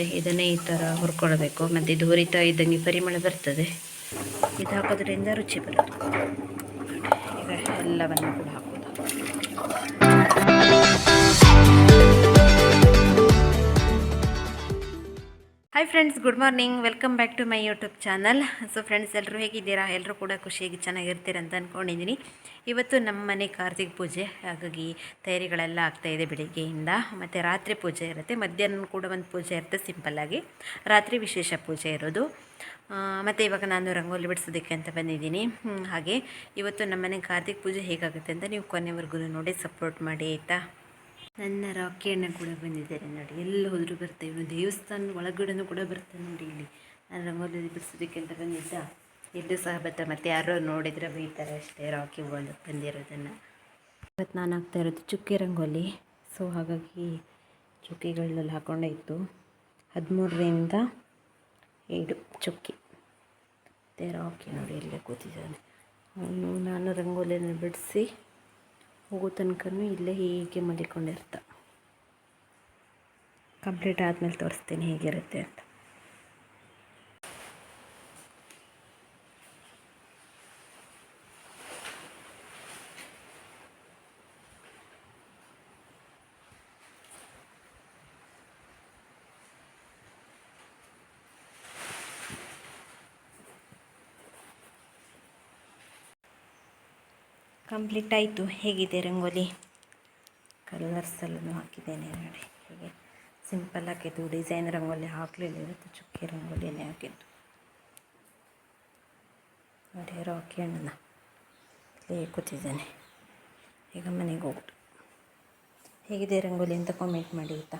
ನೋಡಿ ಇದನ್ನೇ ಈ ಥರ ಹುರ್ಕೊಳ್ಬೇಕು. ಮತ್ತು ಇದು ಹುರಿತಾ ಇದ್ದಂಗೆ ಪರಿಮಳ ಬರ್ತದೆ. ಇದು ಹಾಕೋದ್ರಿಂದ ರುಚಿ ಬರುತ್ತೆ. ಈಗ ಎಲ್ಲವನ್ನು ಕೂಡ hi friends good morning welcome back to my YouTube channel so friends ಎಲ್ಲರೂ ಹೇಗಿದ್ದೀರಾ? ಎಲ್ಲರೂ ಕೂಡ ಖುಷಿಯಾಗಿ ಚೆನ್ನಾಗಿರ್ತೀರಂತ ಅಂದ್ಕೊಂಡಿದ್ದೀನಿ ಇವತ್ತು ನಮ್ಮ ಮನೆ ಕಾರ್ತಿಕ್ ಪೂಜೆ. ಹಾಗಾಗಿ ತಯಾರಿಗಳೆಲ್ಲ ಆಗ್ತಾಯಿದೆ ಬೆಳಿಗ್ಗೆಯಿಂದ. ಮತ್ತು ರಾತ್ರಿ ಪೂಜೆ ಇರುತ್ತೆ. ಮಧ್ಯಾಹ್ನ ಕೂಡ ಒಂದು ಪೂಜೆ ಇರುತ್ತೆ ಸಿಂಪಲ್ಲಾಗಿ ರಾತ್ರಿ ವಿಶೇಷ ಪೂಜೆ ಇರೋದು. ಮತ್ತು ಇವಾಗ ನಾನು ರಂಗೋಲಿ ಬಿಡಿಸೋದಕ್ಕೆ ಅಂತ ಬಂದಿದ್ದೀನಿ. ಹಾಗೆ ಇವತ್ತು ನಮ್ಮ ಮನೆ ಕಾರ್ತಿಕ್ ಪೂಜೆ ಹೇಗಾಗುತ್ತೆ ಅಂತ ನೀವು ಕೊನೆವರೆಗೂ ನೋಡಿ ಸಪೋರ್ಟ್ ಮಾಡಿ, ಆಯಿತಾ? ನನ್ನ ರಾಕಿ ಅಣ್ಣ ಕೂಡ ಬಂದಿದ್ದಾರೆ ನೋಡಿ. ಎಲ್ಲ ಹೋದರೂ ಬರ್ತಾ ಇವನು. ದೇವಸ್ಥಾನ ಒಳಗಡೆನೂ ಕೂಡ ಬರ್ತಾನೆ ನೋಡಿ ಇಲ್ಲಿ. ನಾನು ರಂಗೋಲಿ ಬಿಡಿಸೋದಕ್ಕಿಂತ ಬಂದಿದ್ದ. ಎಲ್ಲೂ ಸಹ ಬರ್ತಾರೆ ಮತ್ತು ಯಾರೋ ನೋಡಿದರೆ ಬೈತಾರೆ ಅಷ್ಟೇ ರಾಕಿ ಬಂದು ಬಂದಿರೋದನ್ನು. ಇವತ್ತು ನಾನು ಹಾಕ್ತಾ ಇರೋದು ಚುಕ್ಕಿ ರಂಗೋಲಿ. ಸೊ ಹಾಗಾಗಿ ಚುಕ್ಕೆಗಳನ್ನೆಲ್ಲ ಹಾಕ್ಕೊಂಡೇ ಇತ್ತು. ಹದಿಮೂರರಿಂದ ಏಳು ಚುಕ್ಕಿ. ಮತ್ತು ರಾಕಿ ನೋಡಿ, ಎಲ್ಲೇ ಕೂತಿದ್ದಾನೆ. ಅವನು, ನಾನು ರಂಗೋಲಿಯನ್ನು ಬಿಡಿಸಿ ಹೋಗೋ ತನಕನೂ ಇಲ್ಲೇ ಹೀಗೆ ಮಲಿಕೊಂಡಿರ್ತ. ಕಂಪ್ಲೀಟ್ ಆದಮೇಲೆ ತೋರಿಸ್ತೀನಿ ಹೇಗಿರುತ್ತೆ ಅಂತ. ಕಂಪ್ಲೀಟ್ ಆಯಿತು. ಹೇಗಿದೆ ರಂಗೋಲಿ? ಕಲರ್ಸ್ ಎಲ್ಲನೂ ಹಾಕಿದ್ದೇನೆ ನೋಡಿ. ಹೀಗೆ ಸಿಂಪಲ್ ಹಾಕಿದ್ದು ಡಿಸೈನ್ ರಂಗೋಲಿ ಹಾಕಲಿಲ್ಲ. ಇವತ್ತು ಚುಕ್ಕಿ ರಂಗೋಲಿನೇ ಹಾಕಿದ್ದು. ನೋಡಿ ರಾಕಿ ಹಣ್ಣನ ಇಲ್ಲೇ ಕೂತಿದ್ದೇನೆ. ಈಗ ಮನೆಗೆ ಹೋಗ್ಬಿಟ್ಟು. ಹೇಗಿದೆ ರಂಗೋಲಿ ಅಂತ ಕಾಮೆಂಟ್ ಮಾಡಿ ಆಯಿತಾ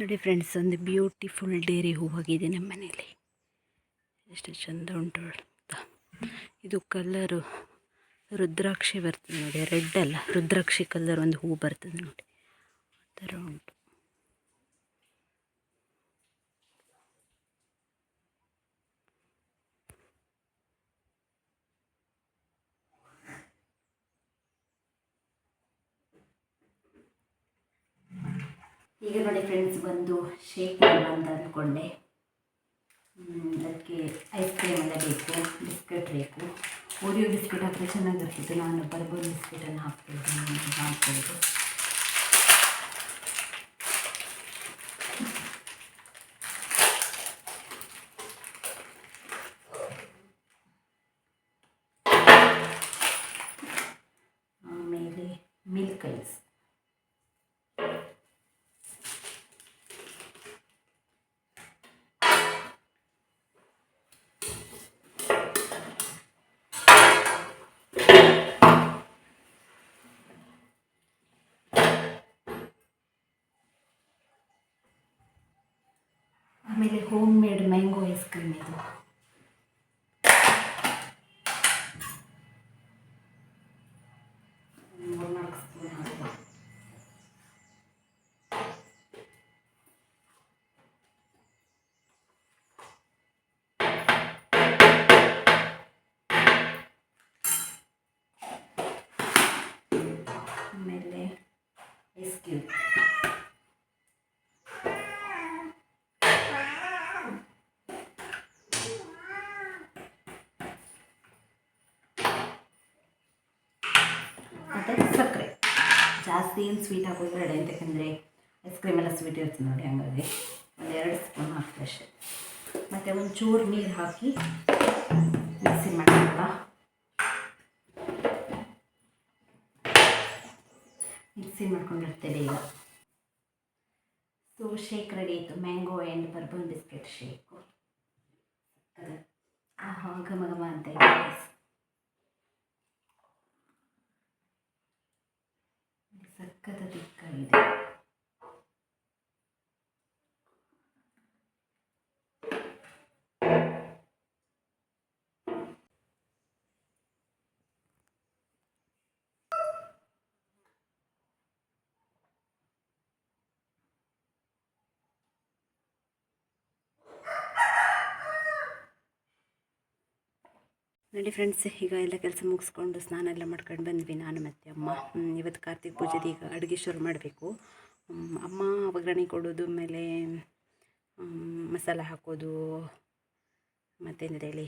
ನೋಡಿ ಫ್ರೆಂಡ್ಸ್ ಒಂದು ಬ್ಯೂಟಿಫುಲ್ ಡೇರಿ ಹೂವಾಗಿದೆ ನಮ್ಮ ಮನೇಲಿ. ಎಷ್ಟು ಚಂದ ಉಂಟು ಇದು ಕಲ್ಲರು ರುದ್ರಾಕ್ಷಿ ಬರ್ತದೆ ನೋಡಿ ರೆಡ್ ಅಲ್ಲ, ರುದ್ರಾಕ್ಷಿ ಕಲರ್ ಒಂದು ಹೂ ಬರ್ತದೆ ನೋಡಿ. ಆ ಥರ ಉಂಟು. ಈಗ ನೋಡಿ ಫ್ರೆಂಡ್ಸ್ ಬಂದು ಶೇಕ್ ಅಂತ ಅಂದ್ಕೊಂಡೆ ಅದಕ್ಕೆ ಐಸ್ ಕ್ರೀಮ್ ಎಲ್ಲ ಬೇಕು ಬಿಸ್ಕೆಟ್ ಬೇಕು. ಓರಿಯೋ ಬಿಸ್ಕೆಟ್ ಹಾಕಿದ್ರೆ ಚೆನ್ನಾಗಿರ್ತಿತ್ತು. ನಾನು ಬರ್ಬೋದು ಬಿಸ್ಕೆಟನ್ನು ಹಾಕ್ತಿದ್ದೆ ಹಾಕ್ಬೋದು ಆಮೇಲೆ ಮಿಲ್ಕ್ ಐಸ್ ಆಮೇಲೆ home made mango ice cream ಇದು ಮೂರ್ನಾಲ್ಕು ಸ್ಪೂನ್ ಹಾಕುವ. ಆಮೇಲೆ ಐಸ್ ಕ್ಯೂಬ್ ಮತ್ತು ಸಕ್ಕರೆ. ಜಾಸ್ತಿ ಏನು ಸ್ವೀಟ್ ಹಾಕೋದು ಬೇಡ ಯಾಕಂದರೆ ಐಸ್ ಕ್ರೀಮ್ ಎಲ್ಲ ಸ್ವೀಟ್ ಇರ್ತದೆ ನೋಡಿ ಹಂಗಾಗಿ. ಒಂದು ಎರಡು ಸ್ಪೂನ್ ಹಾಕ್ತೆ ಅಷ್ಟೇ. ಮತ್ತು ಒಂಚೂರು ನೀರು ಹಾಕಿ ಮಿಕ್ಸಿ ಮಾಡ್ಕೊಳ್ಳ ಮಿಕ್ಸಿ ಮಾಡ್ಕೊಂಡಿರ್ತೇವೆ ಈಗ. ಸೊ ಶೇಕ್ ರೆಡಿ ಆಯಿತು. Mango and bourbon biscuit shake ಆಹಾ ಘಮ ಘಮ ಅಂತ ಇದೆ. guys. ಸಖತ್ತ ದಿಕ್ಕಾಗಿದೆ ನೋಡಿ ಫ್ರೆಂಡ್ಸ್ ಈಗ ಎಲ್ಲ ಕೆಲಸ ಮುಗಿಸ್ಕೊಂಡು ಸ್ನಾನ ಎಲ್ಲ ಮಾಡ್ಕೊಂಡು ಬಂದ್ವಿ ನಾನು ಮತ್ತು ಅಮ್ಮ. ಇವತ್ತು ಕಾರ್ತಿಕ್ ಪೂಜೆದು ಈಗ ಅಡುಗೆ ಶುರು ಮಾಡಬೇಕು. ಅಮ್ಮ ಒಗ್ಗರಣೆ ಕೊಡೋದು, ಆಮೇಲೆ ಮಸಾಲೆ ಹಾಕೋದು ಮತ್ತೇನಿದೆ ಹೇಳಿ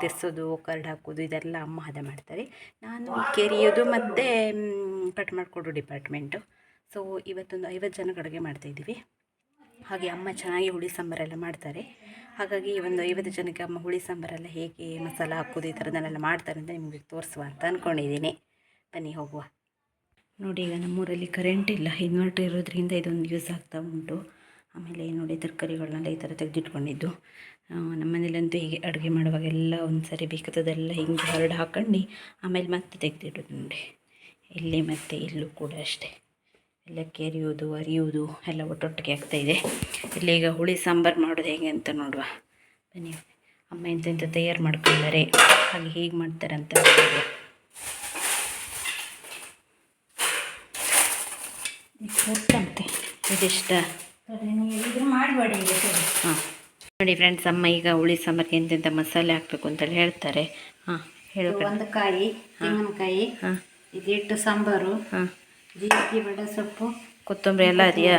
ತಿರ್ಸೋದು ಕರ್ಡ್ ಹಾಕೋದು, ಇದೆಲ್ಲ ಅಮ್ಮ ಹದ ಮಾಡ್ತಾರೆ. ನಾನು ಕೆರಿಯೋದು ಮತ್ತು ಕಟ್ ಮಾಡಿಕೊಡು ಡಿಪಾರ್ಟ್ಮೆಂಟು ಸೊ ಇವತ್ತೊಂದು ಐವತ್ತು ಜನಕ್ಕೆ ಅಡುಗೆ ಮಾಡ್ತಾಯಿದ್ದೀವಿ ಹಾಗೆ ಅಮ್ಮ ಚೆನ್ನಾಗಿ ಹುಳಿ ಸಾಂಬಾರೆಲ್ಲ ಮಾಡ್ತಾರೆ. ಹಾಗಾಗಿ ಒಂದು ಐವತ್ತು ಜನಕ್ಕೆ ಅಮ್ಮ ಹುಳಿ ಸಾಂಬಾರೆಲ್ಲ ಹೇಗೆ ಮಸಾಲ ಹಾಕೋದು ಈ ಥರದನ್ನೆಲ್ಲ ಮಾಡ್ತಾರೆ ಅಂತ ನಿಮಗೆ ತೋರಿಸುವ ಅಂತ ಅಂದ್ಕೊಂಡಿದ್ದೀನಿ ಬನ್ನಿ ಹೋಗುವ. ನೋಡಿ ಈಗ ನಮ್ಮೂರಲ್ಲಿ ಕರೆಂಟ್ ಇಲ್ಲ. ಇನ್ವರ್ಟರ್ ಇರೋದ್ರಿಂದ ಇದೊಂದು ಯೂಸ್ ಆಗ್ತಾ ಉಂಟು. ಆಮೇಲೆ ನೋಡಿ ತರಕಾರಿಗಳನ್ನೆಲ್ಲ ಈ ಥರ ತೆಗೆದಿಟ್ಕೊಂಡಿದ್ದು. ನಮ್ಮ ಮನೇಲಂತೂ ಹೀಗೆ ಅಡುಗೆ ಮಾಡುವಾಗೆಲ್ಲ ಒಂದು ಸರಿ ಬೇಕಾದದೆಲ್ಲ ಹಿಂಗೆ ಹರಡು ಹಾಕೊಂಡು ಆಮೇಲೆ ಮತ್ತೆ ತೆಗೆದಿಡೋದು ನೋಡಿ. ಇಲ್ಲಿ ಮತ್ತು ಇಲ್ಲೂ ಕೂಡ ಅಷ್ಟೇ. ಎಲ್ಲ ಕೆರೆಯೋದು ಅರಿಯೋದು ಎಲ್ಲ ಒಟ್ಟೊಟ್ಟಿಗೆ ಇದೆ. ಇಲ್ಲಿ ಈಗ ಹುಳಿ ಸಾಂಬಾರು ಮಾಡೋದು ಹೇಗೆ ಅಂತ ನೋಡುವ. ಬನ್ನಿ. ಅಮ್ಮ ಎಂತೆಂಥ ತಯಾರು ಮಾಡ್ಕೊಂಡಿದ್ದಾರೆ ಹಾಗೆ ಹೇಗೆ ಮಾಡ್ತಾರೆ ಅಂತ ನೋಡುವ. ಗೊತ್ತಂತೆ ಇದಿಷ್ಟ. ಮಾಡಬೇಡಿ ಹಾಂ. ನೋಡಿ ಫ್ರೆಂಡ್ಸ್ ಅಮ್ಮ ಈಗ ಹುಳಿ ಸಾಂಬಾರಿಗೆ ಎಂತೆಂಥ ಮಸಾಲೆ ಹಾಕಬೇಕು ಅಂತೇಳಿ ಹೇಳ್ತಾರೆ. ಹಾಂ ಹೇಳಿ ಒಂದು ಕಾಯಿ ತೆಂಗಿನಕಾಯಿ ಹಾಂ. ಇದಿಟ್ಟು ಸಾಂಬಾರು? ಹಾಂ. ಜೀರಿಗೆ ಬಡ ಸೊಪ್ಪು ಕೊತ್ತಂಬರಿ ಎಲ್ಲ ಇದೆಯಾ?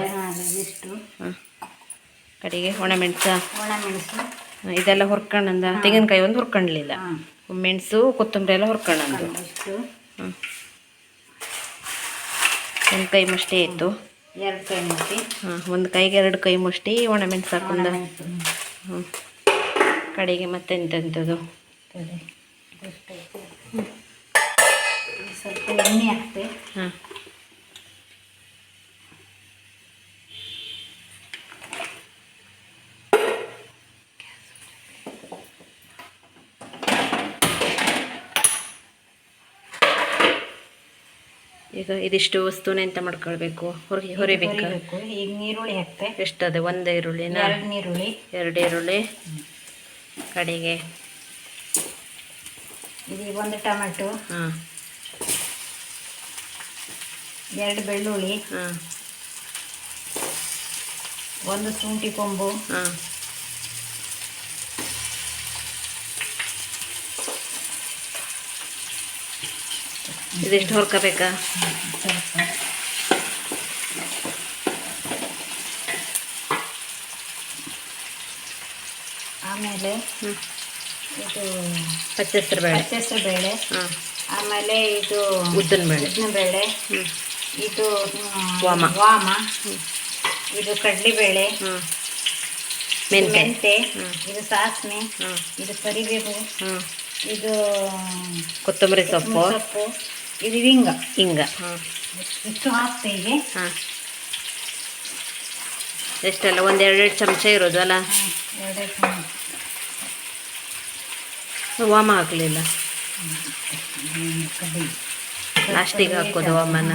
ಇಷ್ಟು ಹಾಂ ಕಡೆಗೆ ಒಣಮೆಣಸು ಒಣಮೆಣಸು ಇದೆಲ್ಲ ಹುರ್ಕೊಂಡಂದ ತೆಂಗಿನಕಾಯಿ ಒಂದು ಹುರ್ಕೊಂಡ್ಲಿಲ್ಲ ಮೆಣಸು ಕೊತ್ತಂಬರಿ ಎಲ್ಲ ಹುರ್ಕೊಂಡಂದು ಹ್ಞೂ ಒಂದು ಕೈ ಮುಷ್ಟಿ ಇತ್ತು. ಎರಡು ಕೈ ಮುಟ್ಟಿ ಹಾಂ ಒಂದು ಕೈಗೆ ಎರಡು ಕೈ ಮುಷ್ಟಿ ಒಣಮೆಣಸು ಹಾಕೊಂಡ. ಹ್ಞೂ ಕಡೆಗೆ ಮತ್ತೆ ಎಂತೆಂಥದ್ದು ಸ್ವಲ್ಪ ಎಣ್ಣೆ ಹಾಂ ಈಗ ಇದಿಷ್ಟು ವಸ್ತುನ ಎಂತ ಮಾಡ್ಕೊಳ್ಬೇಕು? ಹೊರಗೆ ಹೊರಿಬೇಕು. ಈಗ ನೀರುಳ್ಳಿ ಹಾಕ್ತೆ. ಎಷ್ಟದೆ? ಒಂದು ಈರುಳ್ಳಿ ಎರಡು ನೀರುಳ್ಳಿ. ಎರಡು ಈರುಳ್ಳಿ. ಕಡೆಗೆ? ಇದು ಒಂದು ಟೊಮೆಟೊ. ಹಾಂ. ಎರಡು ಬೆಳ್ಳುಳ್ಳಿ. ಹಾಂ. ಒಂದು ಶುಂಠಿ ಕೊಂಬು. ಹಾಂ. ಇದಿಷ್ಟು ಹೊರ್ಕೋಬೇಕಾ? ಆಮೇಲೆ ಇದು ಪಚ್ಚೆಸರು ಬೇಳೆ. ಹಚ್ಚೆಸರು ಬೇಳೆ. ಆಮೇಲೆ ಇದು ಉದ್ದಿನ ಬೇಳೆ. ಉದ್ದಿನ ಬೇಳೆ. ಇದು ವಾಮ. ವಾಮ. ಇದು ಕಡಲೆಬೇಳೆ ಮೆಂತೆ ಇದು ಸಾಸಿವೆ ಇದು ಕರಿಬೇವು. ಇದು ಕೊತ್ತಂಬರಿ ಸೊಪ್ಪು. ಸೊಪ್ಪು. ಇದು ಹಿಂಗ. ಹಿಂಗ. ಹಾಂ. ಇಷ್ಟು ಹಾಕ್ತೆ ಹೀಗೆ? ಹಾಂ. ಎಷ್ಟೆಲ್ಲ? ಒಂದು ಎರಡೆರಡು ಚಮಚ ಇರೋದು ಅಲ್ಲ. ವಾಮ ಹಾಕಲಿಲ್ಲ. ಲಾಸ್ಟಿಗೆ ಹಾಕೋದು ವಾಮನ.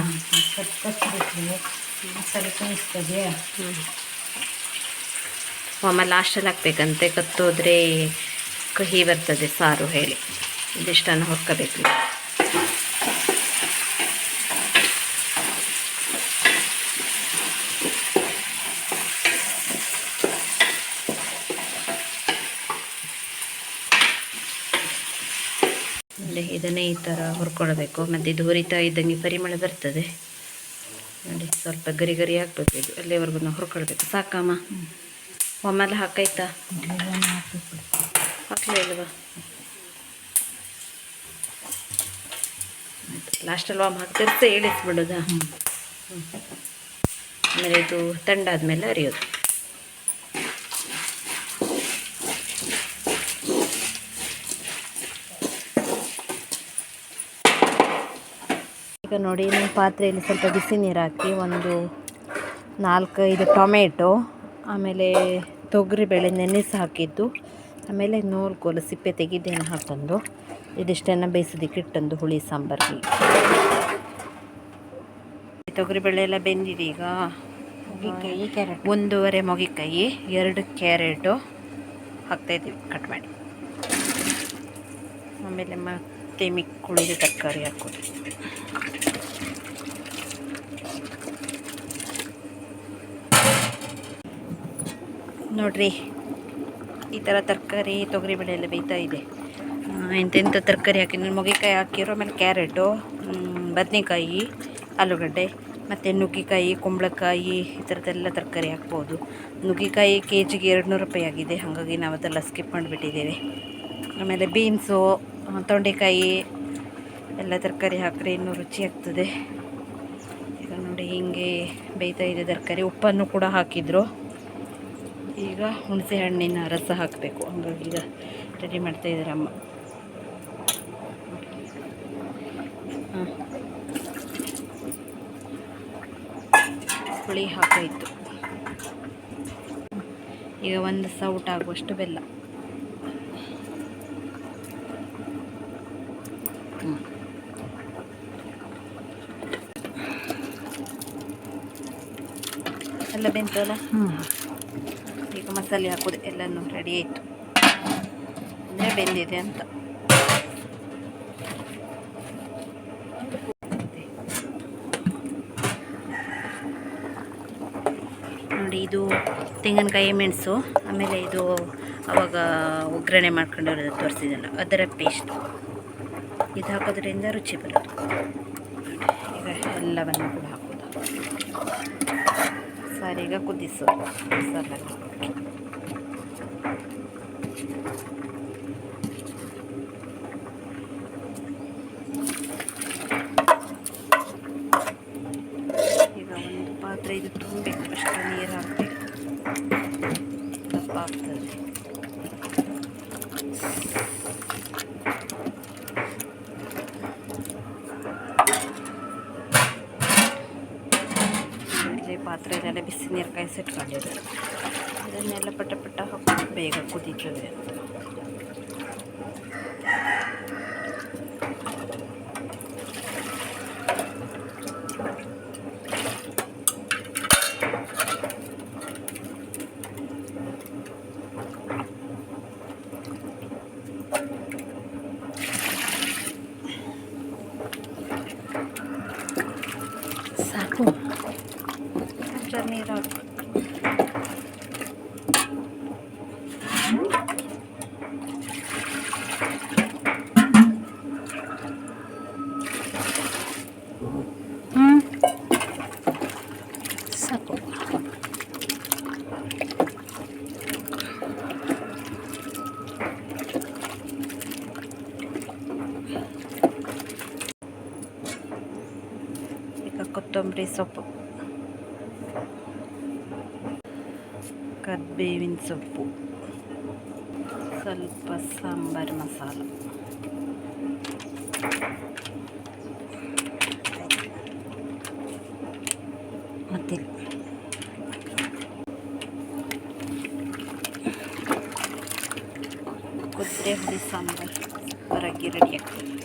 ವಾಮ ಲಾಸ್ಟಲ್ಲಿ ಹಾಕ್ಬೇಕಂತೆ. ಕತ್ತೋದ್ರೆ ಕಹಿ ಬರ್ತದೆ ಸಾರು ಹೇಳಿ. ಇದಿಷ್ಟನ್ನು ಹೊರ್ಕೋಬೇಕು ನೋಡಿ ಇದನ್ನೇ ಈ ಥರ ಹುರ್ಕೊಳ್ಬೇಕು. ಮತ್ತು ಇದು ಹುರಿತಾ ಇದ್ದಂಗೆ ಪರಿಮಳ ಬರ್ತದೆ. ನೋಡಿ, ಸ್ವಲ್ಪ ಗರಿ ಗರಿ ಹಾಕ್ಬೇಕು ಇದು. ಅಲ್ಲಿವರೆಗೂ ನಾವು ಹುರ್ಕೊಳ್ಬೇಕು. ಸಾಕಮ್ಮ. ಒಮ್ಮೆಲ್ಲ ಹಾಕ್ಬಿಟ್ಟು. ಹಾಕ್ಲೇ ಇಲ್ವಾ? ಲಾಸ್ಟಲ್ಲಿ ವಾಮ್ ಹಾಕ್ತಿರ್ತೆ ಇಳಿಸ್ಬಿಡೋದಾ. ಆಮೇಲೆ ಇದು ತಂಡಾದ್ಮೇಲೆ ಅರಿಯೋದು ಈಗ ನೋಡಿ ನಿಮ್ಮ ಪಾತ್ರೆಯಲ್ಲಿ ಸ್ವಲ್ಪ ಬಿಸಿ ನೀರು ಹಾಕಿ ಒಂದು ನಾಲ್ಕೈದು ಟೊಮೆಟೊ ಆಮೇಲೆ ತೊಗರಿಬೇಳೆ ನೆನೆಸಿ ಹಾಕಿದ್ದು ಆಮೇಲೆ ನೂಲ್ಕೋಲು ಸಿಪ್ಪೆ ತೆಗೆದೇನು ಹಾಕೊಂಡು ಇದಿಷ್ಟನ್ನು ಬೇಯಿಸೋದಕ್ಕೆ ಇಟ್ಟಂದು ಹುಳಿ ಸಾಂಬಾರಿಗೆ ತೊಗರಿಬೇಳೆ ಎಲ್ಲ ಬೆಂದಿದೆ ಈಗ. ಮೊಗಿಕಾಯಿ ಕ್ಯಾರೆಟ್. ಒಂದೂವರೆ ಮೊಗಿಕಾಯಿ ಎರಡು ಕ್ಯಾರೆಟು ಹಾಕ್ತಾಯಿದ್ದೀವಿ ಕಟ್ ಮಾಡಿ. ಆಮೇಲೆ ಮತ್ತೆ ಮಿಕ್ಕುಳಿದ ತರಕಾರಿ ಹಾಕೋದು ನೋಡ್ರಿ, ಈ ಥರ ತರಕಾರಿ ತೊಗರಿಬೇಳೆ ಎಲ್ಲ ಬೇಯ್ತಾ ಇದೆ. ಎಂತೆಂಥ ತರಕಾರಿ ಹಾಕಿ ಮೊಗೆಕಾಯಿ ಹಾಕಿರೋ ಆಮೇಲೆ ಕ್ಯಾರೆಟು ಬದನೆಕಾಯಿ, ಆಲೂಗಡ್ಡೆ, ಮತ್ತು ನುಗ್ಗಿಕಾಯಿ, ಕುಂಬಳಕಾಯಿ, ಈ ಥರದ್ದೆಲ್ಲ ತರಕಾರಿ ಹಾಕ್ಬೋದು. ನುಗ್ಗಿಕಾಯಿ ಕೆ ಜಿಗೆ ಎರಡು ನೂರು ರೂಪಾಯಿ ಆಗಿದೆ, ಹಾಗಾಗಿ ನಾವು ಅದೆಲ್ಲ ಸ್ಕಿಪ್ ಮಾಡಿಬಿಟ್ಟಿದ್ದೇವೆ. ಆಮೇಲೆ ಬೀನ್ಸು ತೊಂಡೆಕಾಯಿ, ಎಲ್ಲ ತರಕಾರಿ ಹಾಕಿದ್ರೆ ಇನ್ನೂ ರುಚಿ ಆಗ್ತದೆ. ಈಗ ನೋಡಿ, ಹೀಗೆ ಬೇಯ್ತಾ ಇದೆ ತರಕಾರಿ. ಉಪ್ಪನ್ನು ಕೂಡ ಹಾಕಿದ್ರು. ಈಗ ಹುಣಸೆ ಹಣ್ಣಿನ ರಸ ಹಾಕಬೇಕು. ಹಂಗಾಗಿ ಈಗ ರೆಡಿ ಮಾಡ್ತಾ ಇದ್ದಾರೆ ಅಮ್ಮ. ಹುಳಿ ಹಾಕಾಯಿತು ಈಗ ಒಂದು ಸೌಟ್ ಆಗುವಷ್ಟು ಬೆಲ್ಲ. ಹ್ಞೂ ಎಲ್ಲ ಬೆಂತಲ್ಲ? ಹ್ಞೂ ಮಸಾಲೆ ಹಾಕೋದು ಎಲ್ಲನೂ ರೆಡಿ ಆಯಿತು. ಅಂದರೆ ಬೆಂದಿದೆ ಅಂತ. ನೋಡಿ ಇದು ತೆಂಗಿನಕಾಯಿ ಮೆಣಸು, ಆಮೇಲೆ ಇದು ಅವಾಗ ಒಗ್ಗರಣೆ ಮಾಡ್ಕೊಂಡಿರೋದು ತೋರಿಸಿದಲ್ಲ, ಅದರ ಪೇಸ್ಟ್ ಇದು ಹಾಕೋದ್ರಿಂದ ರುಚಿ ಬರೋದು ಈಗ ಎಲ್ಲವನ್ನು ಕೂಡ ಹಾಕೋದು. ಸರಿ ಈಗ ಕುದಿಸೋದು ಮಸಾಲೆ ಹಾಕಿ ಈಗ ಒಂದು ಪಾತ್ರೆ ಇದು ತುಂಬಬೇಕು ಅಷ್ಟು ನೀರು ಹಾಕಬೇಕು ದಪ್ಪ ಆಗ್ತದೆ ಪಾತ್ರೆಯಲ್ಲೆಲ್ಲ ಬಿಸಿ ನೀರು ಕಾಯಿಸಿಟ್ಕೊಂಡಿದ್ದಾರೆ ಅದನ್ನೆಲ್ಲ ಪಟ ಪಟ ಹಾಕಿ ಬೇಗ ಕುದೀತದೆ ಅಂತ ಕೊತ್ತಂಬರಿ ಸೊಪ್ಪು ಕರ್ಬೇವಿನ ಸೊಪ್ಪು ಸ್ವಲ್ಪ ಸಾಂಬಾರು ಮಸಾಲ ಮತ್ತೆ ಕುದ್ರೆ ಹುಳಿ ಸಾಂಬಾರು ಸೂಪರಾಗಿ ರೆಡಿ ಆಗ್ತದೆ